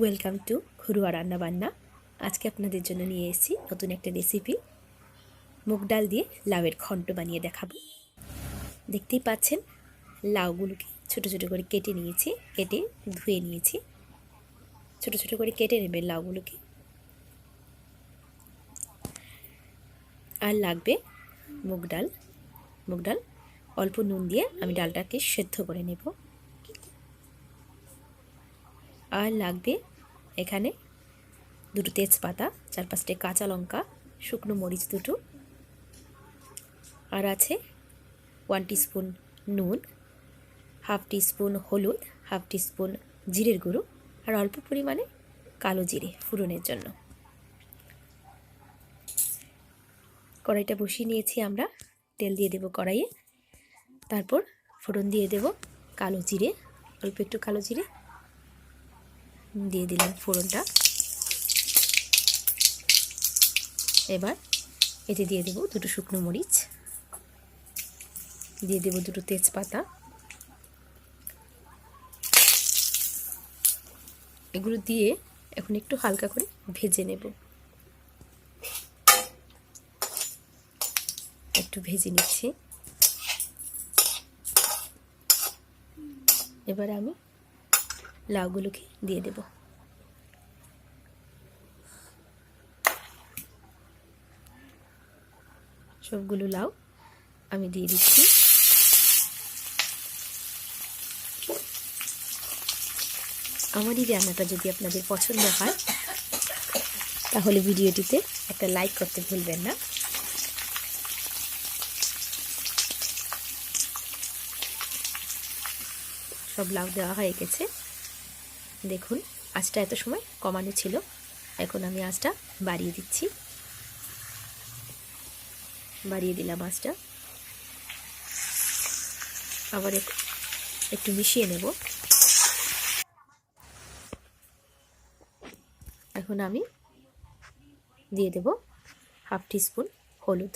Welcome to ঘরুয়া রান্নাবান্না। আজকে আপনাদের জন্য নিয়ে এসেছি নতুন একটা রেসিপি মুগ ডাল দিয়ে লাউয়ের ঘন্ট বানিয়ে দেখাবো। দেখতেই পাচ্ছেন, লাউগুলোকে ছোট ছোট করে কেটে নিয়েছি, কেটে ধুয়ে নিয়েছি। ছোট ছোট করে কেটে নেবেন লাউগুলোকে। আর লাগবে মুগ ডাল। মুগ ডাল অল্প নুন দিয়ে আমি ডালটাকে সেদ্ধ করে নেব। আর লাগবে এখানে দুটো তেজপাতা চার পাঁচটা কাঁচা লঙ্কা, শুকনো মরিচ দুটো। আর আছে ওয়ান স্পুন নুন হাফ স্পুন হলুদ হাফ স্পুন জিরের গুঁড়ো আর অল্প পরিমাণে কালো জিরে ফুরনের জন্য। কড়াইটা বসিয়ে নিয়েছি আমরা। তেল দিয়ে দেব কড়াইয়ে। তারপর ফোড়ন দিয়ে দেব কালো জিরে, অল্প একটু কালো জিরে। দিয়ে দিলাম ফোড়নটা। এবার এতে দিয়ে দেব দুটো শুকনো মরিচ, দিয়ে দেব দুটো তেজপাতা। এগুলো দিয়ে এখন একটু হালকা করে ভেজে নেব। একটু ভেজে নিচ্ছি। এবার আমি লাউগুলোকে দিয়ে দেব। সবগুলো লাউ আমি দিয়ে দিচ্ছি। আমার এই রান্নাটা যদি আপনাদের পছন্দ হয়, তাহলে ভিডিওটিতে একটা লাইক করতে ভুলবেন না। সব লাউ দেওয়া হয়ে গেছে। দেখুন, আঁচটা এত সময় কমানো ছিল। এখন আমি আঁচটা বাড়িয়ে দিচ্ছি। বাড়িয়ে দিলাম আঁচটা। আবার একটু মিশিয়ে নেব। এখন আমি দিয়ে দেব হাফ টিস্পুন হলুদ।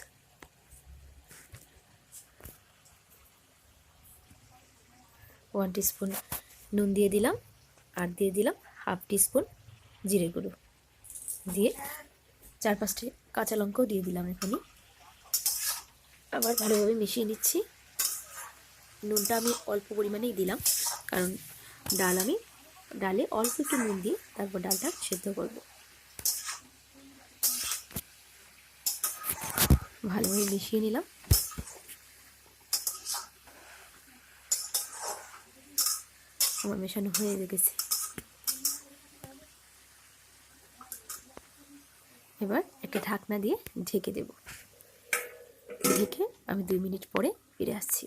ওয়ান টিস্পুন নুন দিয়ে দিলাম। আর দিয়ে দিলাম হাফ টিস্পুন জিরে গুঁড়ো। দিয়ে চার পাঁচটি কাঁচা লঙ্কাও দিয়ে দিলাম এখানে আবার ভালোভাবে মিশিয়ে নিচ্ছি। নুনটা আমি অল্প পরিমাণেই দিলাম, কারণ ডাল আমি ডালে অল্প একটু নুন দিয়ে তারপর ডালটা সেদ্ধ করব। ভালোভাবে মিশিয়ে নিলাম। আমার মেশানো হয়ে গেছে। এবার একটা ঢাকনা দিয়ে ঢেকে দেব। ঢেকে আমি দুই মিনিট পরে ফিরে আসছি।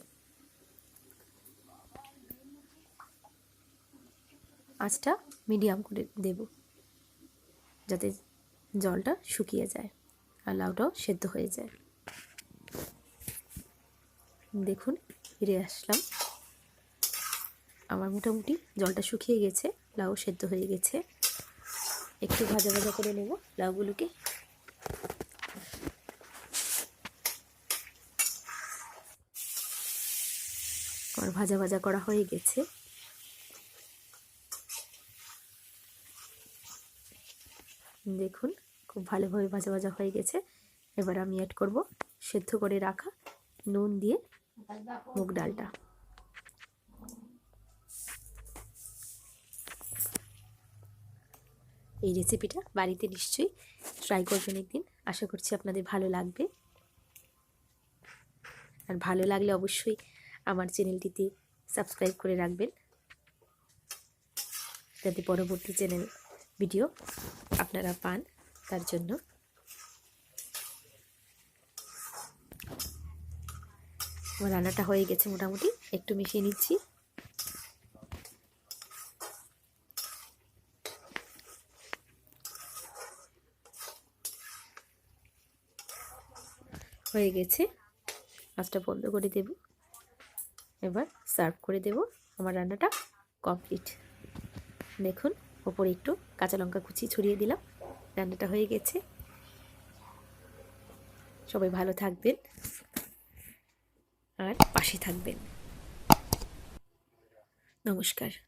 আঁচটা মিডিয়াম করে দেব যাতে জলটা শুকিয়ে যায় আর লাউটাও সেদ্ধ হয়ে যায়। দেখুন, ফিরে আসলাম। আমার মোটামুটি জলটা শুকিয়ে গেছে, লাউ সেদ্ধ হয়ে গেছে। একটু ভাজা ভাজা করে নেব লাউগুলোকে। আমার ভাজা ভাজা করা হয়ে গেছে। দেখুন, খুব ভালোভাবে ভাজা ভাজা হয়ে গেছে। এবার আমি অ্যাড করব সেদ্ধ করে রাখা নুন দিয়ে মুগ ডালটা। এই রেসিপিটা বাড়িতে নিশ্চয়ই ট্রাই করবেন একদিন। আশা করছি আপনাদের ভালো লাগবে। আর ভালো লাগলে অবশ্যই আমার চ্যানেলটিতে সাবস্ক্রাইব করে রাখবেন। যাতে পরবর্তী চ্যানেল ভিডিও আপনারা পান তার জন্য। আমার রান্নাটা হয়ে গেছে মোটামুটি। একটু মিশিয়ে নিচ্ছি। হয়ে গেছে। মাছটা বন্ধ করে দেব। এবার সার্ভ করে দেব আমার রান্নাটা কমপ্লিট। দেখুন, ওপরে একটু কাঁচা লঙ্কা কুচি ছড়িয়ে দিলাম। রান্নাটা হয়ে গেছে। সবাই ভালো থাকবেন আর পাশে থাকবেন। নমস্কার।